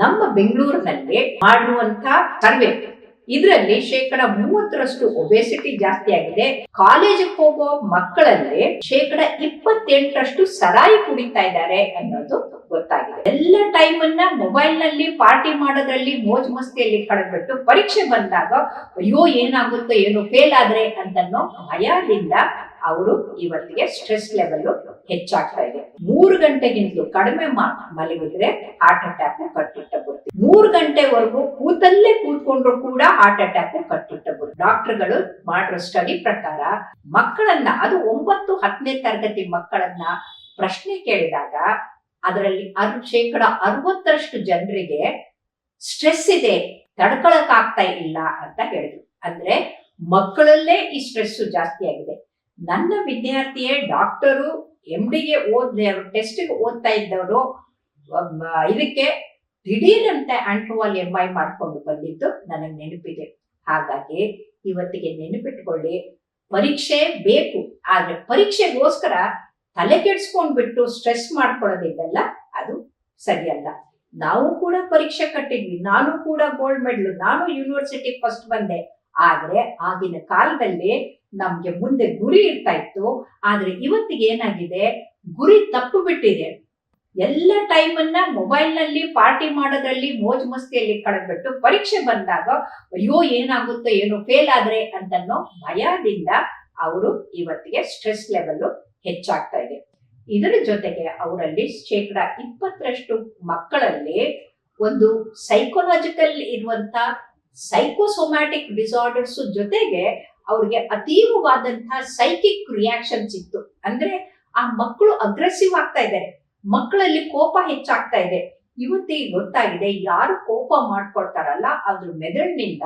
ನಮ್ಮ ಬೆಂಗಳೂರಿನಲ್ಲಿ ಮಾಡುವಂತ ಸರ್ವೆ. ಇದರಲ್ಲಿ ಶೇಕಡ ಮೂವತ್ತರಷ್ಟು ಒಬೆಸಿಟಿ ಜಾಸ್ತಿ ಆಗಿದೆ. ಕಾಲೇಜಿಗೆ ಹೋಗುವ ಮಕ್ಕಳಲ್ಲಿ ಶೇಕಡ ಇಪ್ಪತ್ತೆಂಟರಷ್ಟು ಸರಾಯಿ ಕುಡಿತಾ ಇದ್ದಾರೆ ಅನ್ನೋದು ಗೊತ್ತಾಗಿದೆ. ಎಲ್ಲ ಟೈಮನ್ನ ಮೊಬೈಲ್ನಲ್ಲಿ ಪಾರ್ಟಿ ಮಾಡೋದ್ರಲ್ಲಿ ಮೋಜ್ ಮಸ್ತಿಯಲ್ಲಿ ಕಳೆದ್ಬಿಟ್ಟು ಪರೀಕ್ಷೆ ಬಂದಾಗ, ಅಯ್ಯೋ, ಏನಾಗುತ್ತೋ ಏನೋ ಫೇಲ್ ಆದ್ರೆ ಅಂತನೋ ಭಯದಿಂದ ಅವರು ಇವತ್ತಿಗೆ ಸ್ಟ್ರೆಸ್ ಲೆವೆಲ್ ಹೆಚ್ಚಾಗ್ತಾ ಇದೆ. ಮೂರು ಗಂಟೆಗಿಂತಲೂ ಕಡಿಮೆ ಮಲಗಿದ್ರೆ ಹಾರ್ಟ್ ಅಟ್ಯಾಕ್ ಕಟ್ಟಿಟ್ಟ ಬರುತ್ತೆ ಮೂರು ಗಂಟೆವರೆಗೂ ಕೂತಲ್ಲೇ ಕೂತ್ಕೊಂಡ್ರು ಕೂಡ ಹಾರ್ಟ್ ಅಟ್ಯಾಕ್ ಕಟ್ಟಿಟ್ಟ ಬರುತ್ತೆ ಡಾಕ್ಟರ್ಗಳು ಮಾಡಿರೋ ಸ್ಟಡಿ ಪ್ರಕಾರ ಮಕ್ಕಳನ್ನ, ಅದು ಒಂಬತ್ತು ಹತ್ತನೇ ತರಗತಿ ಮಕ್ಕಳನ್ನ ಪ್ರಶ್ನೆ ಕೇಳಿದಾಗ ಅದರಲ್ಲಿ ಅರ್, ಶೇಕಡ ಅರವತ್ತರಷ್ಟು ಜನರಿಗೆ ಸ್ಟ್ರೆಸ್ ಇದೆ ತಡ್ಕೊಳಕ್ ಆಗ್ತಾ ಇಲ್ಲ ಅಂತ ಹೇಳಿದ್ರು. ಅಂದ್ರೆ ಮಕ್ಕಳಲ್ಲೇ ಈ ಸ್ಟ್ರೆಸ್ ಜಾಸ್ತಿ ಆಗಿದೆ. ನನ್ನ ವಿದ್ಯಾರ್ಥಿಯೇ ಡಾಕ್ಟರು ಎಂ ಡಿಗೆ ಓದ್ದೆ ಟೆಸ್ಟ್ಗೆ ಓದ್ತಾ ಇದ್ದವರು ಇದಕ್ಕೆ ದಿಢೀರಂತೆ ಆಂಟ್ರೋವಾಲ್ ಎಂ ಐ ಮಾಡ್ಕೊಂಡು ಬಂದಿದ್ದು ನನಗೆ ನೆನಪಿದೆ. ಹಾಗಾಗಿ ಇವತ್ತಿಗೆ ನೆನಪಿಟ್ಕೊಳ್ಳಿ, ಪರೀಕ್ಷೆ ಬೇಕು, ಆದ್ರೆ ಪರೀಕ್ಷೆಗೋಸ್ಕರ ತಲೆ ಕೆಡ್ಸ್ಕೊಂಡ್ಬಿಟ್ಟು ಸ್ಟ್ರೆಸ್ ಮಾಡ್ಕೊಳ್ಳೋದಿದ್ದಲ್ಲ ಅದು ಸರಿಯಲ್ಲ. ನಾವು ಕೂಡ ಪರೀಕ್ಷೆ ಕಟ್ಟಿದ್ವಿ, ನಾನು ಕೂಡ ಗೋಲ್ಡ್ ಮೆಡಲ್ ನಾನು ಯೂನಿವರ್ಸಿಟಿ ಫಸ್ಟ್ ಬಂದೆ. ಆದ್ರೆ ಆಗಿನ ಕಾಲದಲ್ಲಿ ನಮ್ಗೆ ಮುಂದೆ ಗುರಿ ಇರ್ತಾ ಇತ್ತು. ಆದ್ರೆ ಇವತ್ತಿಗೆ ಏನಾಗಿದೆ? ಗುರಿ ತಪ್ಪು ಬಿಟ್ಟಿದೆ. ಎಲ್ಲ ಟೈಮನ್ನ ಮೊಬೈಲ್ನಲ್ಲಿ ಮೊಬೈಲ್ನಲ್ಲಿ ಪಾರ್ಟಿ ಮಾಡೋದ್ರಲ್ಲಿ ಮೋಜು ಮಸ್ತಿಯಲ್ಲಿ ಕಳೆದ್ಬಿಟ್ಟು ಪರೀಕ್ಷೆ ಬಂದಾಗ, ಅಯ್ಯೋ ಏನಾಗುತ್ತೋ, ಏನೋ ಫೇಲ್ ಆದ್ರೆ ಅಂತನ್ನೋ ಭಯದಿಂದ ಅವರು ಇವತ್ತಿಗೆ ಸ್ಟ್ರೆಸ್ ಲೆವೆಲ್ ಹೆಚ್ಚಾಗ್ತಾ ಇದೆ. ಇದರ ಜೊತೆಗೆ ಅವರಲ್ಲಿ ಶೇಕಡ ಇಪ್ಪತ್ತರಷ್ಟು ಮಕ್ಕಳಲ್ಲಿ ಒಂದು ಸೈಕೊಲಾಜಿಕಲ್ ಇರುವಂತ ಸೈಕೋಸೊಮ್ಯಾಟಿಕ್ ಡಿಸಾರ್ಡರ್ಸ್ ಜೊತೆಗೆ ಅವ್ರಿಗೆ ಅತೀವವಾದಂತಹ ಸೈಕಿಕ್ ರಿಯಾಕ್ಷನ್ಸ್ ಇತ್ತು. ಅಂದ್ರೆ ಆ ಮಕ್ಕಳು ಅಗ್ರೆಸಿವ್ ಆಗ್ತಾ ಇದ್ದಾರೆ ಮಕ್ಕಳಲ್ಲಿ ಕೋಪ ಹೆಚ್ಚಾಗ್ತಾ ಇದೆ. ಇವತ್ತಿಗೆ ಗೊತ್ತಾಗಿದೆ ಯಾರು ಕೋಪ ಮಾಡ್ಕೊಳ್ತಾರಲ್ಲ, ಅದ್ರ ಮೆದುಳಿನಿಂದ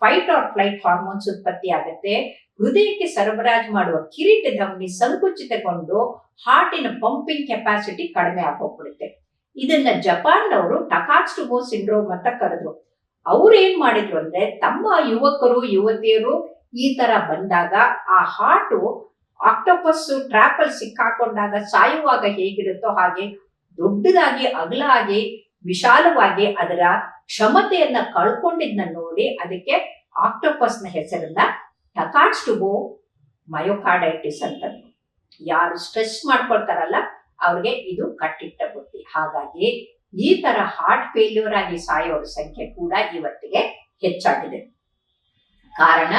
ಫೈಟ್ ಆರ್ ಫ್ಲೈಟ್ ಹಾರ್ಮೋನ್ಸ್ ಉತ್ಪತ್ತಿ ಆಗುತ್ತೆ. ಹೃದಯಕ್ಕೆ ಸರಬರಾಜು ಮಾಡುವ ಕಿರೀಟ ಧಮನಿ ಸಂಕುಚಿತಗೊಂಡು ಹಾರ್ಟಿನ ಪಂಪಿಂಗ್ ಕೆಪಾಸಿಟಿ ಕಡಿಮೆ ಆಗೋಗ್ಬಿಡುತ್ತೆ. ಇದನ್ನ ಜಪಾನ್ನವರು ಟಕಾಟ್ಸುಬೋ ಸಿಂಡ್ರೋಮ್ ಅಂತ ಕರೆದ್ರು. ಅವ್ರು ಏನ್ ಮಾಡಿದ್ರು ಅಂದ್ರೆ ತಮ್ಮ ಯುವಕರು, ಯುವತಿಯರು ಈ ತರ ಬಂದಾಗ ಆ ಹಾರ್ಟು ಆಕ್ಟೋಪಸ್ ಟ್ರಾಪಲ್ ಸಿಕ್ಕಾಕೊಂಡಾಗ ಸಾಯುವಾಗ ಹೇಗಿರುತ್ತೋ ಹಾಗೆ ದೊಡ್ಡದಾಗಿ ಅಗಲಾಗಿ, ವಿಶಾಲವಾಗಿ ಅದರ ಕ್ಷಮತೆಯನ್ನ ಕಳ್ಕೊಂಡಿದ್ನ ಅದಕ್ಕೆ ಆಕ್ಟೋಪಸ್ನ ಹೆಸರನ್ನ ಗೋ ಮಯೋಕಾರ್ಡೈಟಿಸ್ ಅಂತ ಯಾರು ಸ್ಟ್ರೆಸ್ ಮಾಡ್ಕೊಳ್ತಾರಲ್ಲ, ಅವ್ರಿಗೆ ಇದು ಕಟ್ಟಿಟ್ಟ ಬುದ್ಧಿ. ಹಾಗಾಗಿ ಈ ತರ ಹಾರ್ಟ್ ಫೇಲ್ಯೂರ್ ಆಗಿ ಸಾಯೋರ ಸಂಖ್ಯೆ ಕೂಡ ಇವತ್ತಿಗೆ ಹೆಚ್ಚಾಗಿದೆ. ಕಾರಣ,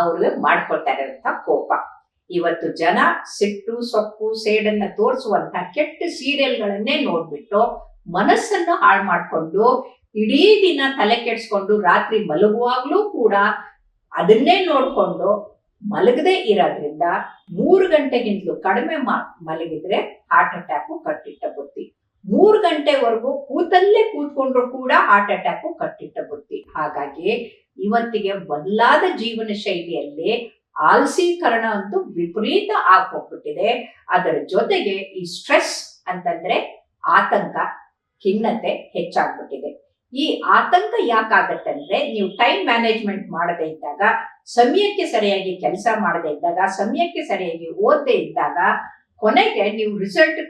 ಅವರು ಮಾಡ್ಕೊಳ್ತಾ ಇರೋಂಥ ಕೋಪ. ಇವತ್ತು ಜನ ಸಿಟ್ಟು, ಸೊಪ್ಪು, ಸೇಡನ್ನ ತೋರಿಸುವಂತ ಕೆಟ್ಟ ಸೀರಿಯಲ್ಗಳನ್ನೇ ನೋಡ್ಬಿಟ್ಟು ಮನಸ್ಸನ್ನು ಹಾಳು ಮಾಡ್ಕೊಂಡು ಇಡೀ ದಿನ ತಲೆ ಕೆಡ್ಸ್ಕೊಂಡು ರಾತ್ರಿ ಮಲಗುವಾಗ್ಲೂ ಕೂಡ ಅದನ್ನೇ ನೋಡ್ಕೊಂಡು ಮಲಗದೆ ಇರೋದ್ರಿಂದ ಮೂರು ಗಂಟೆಗಿಂತಲೂ ಕಡಿಮೆ ಮಲಗಿದ್ರೆ ಹಾರ್ಟ್ ಅಟ್ಯಾಕು ಕಟ್ಟಿಟ್ಟ ಬುತ್ತಿ ಮೂರು ಗಂಟೆವರೆಗೂ ಕೂತಲ್ಲೇ ಕೂತ್ಕೊಂಡ್ರು ಕೂಡ ಹಾರ್ಟ್ ಅಟ್ಯಾಕು ಕಟ್ಟಿಟ್ಟ ಬುತ್ತಿ ಹಾಗಾಗಿ ಇವತ್ತಿಗೆ ಬದಲಾದ ಜೀವನ ಶೈಲಿಯಲ್ಲಿ ಆಲ್ಸೀಕರಣ ಅಂತೂ ವಿಪರೀತ ಆಗೋಗ್ಬಿಟ್ಟಿದೆ. ಅದರ ಜೊತೆಗೆ ಈ ಸ್ಟ್ರೆಸ್ ಅಂತಂದ್ರೆ ಆತಂಕ, ಖಿನ್ನತೆ ಹೆಚ್ಚಾಗ್ಬಿಟ್ಟಿದೆ. ಈ ಆತಂಕ ಯಾಕಾಗತ್ತೆ ಅಂದ್ರೆ ನೀವು ಟೈಮ್ ಮ್ಯಾನೇಜ್ಮೆಂಟ್ ಮಾಡದೇ ಇದ್ದಾಗ, ಸಮಯಕ್ಕೆ ಸರಿಯಾಗಿ ಕೆಲಸ ಮಾಡದೇ ಇದ್ದಾಗ, ಸಮಯಕ್ಕೆ ಸರಿಯಾಗಿ ಓದದೇ ಇದ್ದಾಗ, ಕೊನೆಗೆ ನೀವು ರಿಸಲ್ಟ್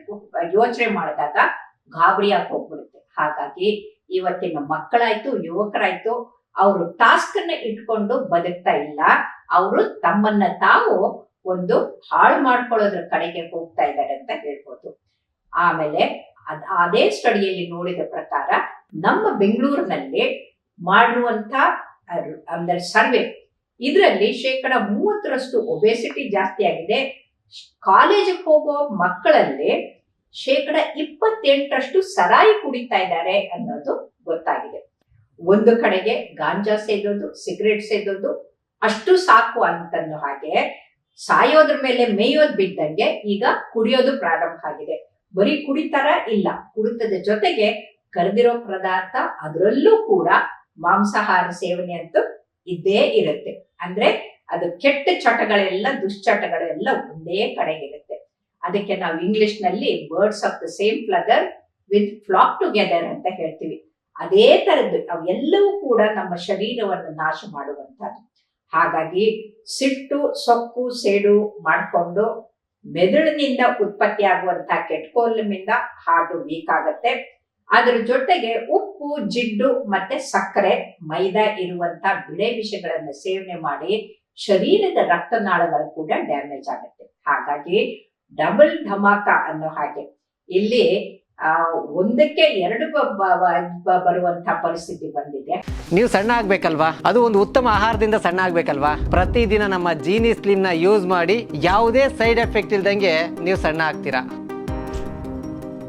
ಯೋಚನೆ ಮಾಡಿದಾಗ ಗಾಬರಿಯಾಗಿ ಹೋಗ್ಬಿಡುತ್ತೆ ಹಾಗಾಗಿ ಇವತ್ತಿನ ಮಕ್ಕಳಾಯ್ತು, ಯುವಕರಾಯ್ತು, ಅವರು ಟಾಸ್ಕ್ ಅನ್ನ ಇಟ್ಕೊಂಡು ಬದುಕ್ತಾ ಇಲ್ಲ. ಅವರು ತಮ್ಮನ್ನ ತಾವು ಒಂದು ಹಾಳು ಮಾಡ್ಕೊಳ್ಳೋದ್ರ ಕಡೆಗೆ ಹೋಗ್ತಾ ಇದ್ದಾರೆ ಅಂತ ಹೇಳ್ಬೋದು. ಆಮೇಲೆ ಅದ್, ಅದೇ ಸ್ಟಡಿಯಲ್ಲಿ ನೋಡಿದ ಪ್ರಕಾರ ನಮ್ಮ ಬೆಂಗಳೂರಿನಲ್ಲಿ ಮಾಡಿರುವಂತ ಅಂದರೆ ಸರ್ವೆ. ಇದರಲ್ಲಿ ಶೇಕಡ ಮೂವತ್ತರಷ್ಟು ಒಬೆಸಿಟಿ ಜಾಸ್ತಿ ಆಗಿದೆ. ಕಾಲೇಜಿಗೆ ಹೋಗೋ ಮಕ್ಕಳಲ್ಲಿ ಶೇಕಡ ಇಪ್ಪತ್ತೆಂಟರಷ್ಟು ಸರಾಯಿ ಕುಡಿತಾ ಇದ್ದಾರೆ ಅನ್ನೋದು ಗೊತ್ತಾಗಿದೆ. ಒಂದು ಕಡೆಗೆ ಗಾಂಜಾ ಸೇದೋದು, ಸಿಗರೇಟ್ ಸೇದೋದು, ಅಷ್ಟು ಸಾಕು ಅಂತಂದು ಹಾಗೆ ಸಾಯೋದ್ರ ಮೇಲೆ ಮೇಯೋದ್ ಬಿದ್ದಂಗೆ ಈಗ ಕುಡಿಯೋದು ಪ್ರಾರಂಭ ಆಗಿದೆ. ಬರೀ ಕುಡಿತಾರ ಇಲ್ಲ, ಕುಡಿತದ ಜೊತೆಗೆ ಕರೆದಿರೋ ಪದಾರ್ಥ ಅದರಲ್ಲೂ ಕೂಡ ಮಾಂಸಾಹಾರ ಸೇವನೆ ಅಂತೂ ಇದ್ದೇ ಇರುತ್ತೆ. ಅಂದ್ರೆ ಅದು ಕೆಟ್ಟ ಚಟಗಳೆಲ್ಲ, ದುಶ್ಚಟಗಳೆಲ್ಲ ಒಂದೇ ಕಡೆಗಿರುತ್ತೆ. ಅದಕ್ಕೆ ನಾವು ಇಂಗ್ಲಿಷ್ನಲ್ಲಿ birds of the same feather with flock together ಅಂತ ಹೇಳ್ತೀವಿ. ಅದೇ ತರದ್ದು ಅವೆಲ್ಲವೂ ಕೂಡ ನಮ್ಮ ಶರೀರವನ್ನು ನಾಶ ಮಾಡುವಂತಹದ್ದು ಹಾಗಾಗಿ ಸಿಟ್ಟು, ಸೊಕ್ಕು, ಸೇಡು ಮಾಡಿಕೊಂಡು ಮೆದುಳಿನಿಂದ ಉತ್ಪತ್ತಿ ಆಗುವಂತಹ ಕೆಟ್ಕೋಲಮಿಂದ ಹಾರ್ಟ್ ವೀಕ್ ಆಗತ್ತೆ. ಅದ್ರ ಜೊತೆಗೆ ಉಪ್ಪು, ಜಿಡ್ಡು ಮತ್ತೆ ಸಕ್ಕರೆ ಮೈದಾ ಇರುವಂತ ಬಿಳೆ ವಿಷಯಗಳನ್ನ ಸೇವನೆ ಮಾಡಿ ಶರೀರದ ರಕ್ತನಾಳಗಳು ಕೂಡ ಡ್ಯಾಮೇಜ್ ಆಗುತ್ತೆ. ಹಾಗಾಗಿ ಡಬಲ್ ಧಮಾಕ ಅನ್ನೋ ಹಾಗೆ. ಇಲ್ಲಿ ಒಂದಕ್ಕೆ ಎರಡು ಬರುವಂತ ಪರಿಸ್ಥಿತಿ ಬಂದಿದೆ. ನೀವು ಸಣ್ಣ ಆಗ್ಬೇಕಲ್ವಾ? ಅದು ಒಂದು ಉತ್ತಮ ಆಹಾರದಿಂದ ಸಣ್ಣ ಆಗ್ಬೇಕಲ್ವಾ? ಪ್ರತಿದಿನ ನಮ್ಮ ಜೀನಿ ಸ್ಲಿಮ್ನ ಯೂಸ್ ಮಾಡಿ ಯಾವುದೇ ಸೈಡ್ ಎಫೆಕ್ಟ್ ಇಲ್ದಂಗೆ ನೀವು ಸಣ್ಣ ಆಗ್ತೀರಾ?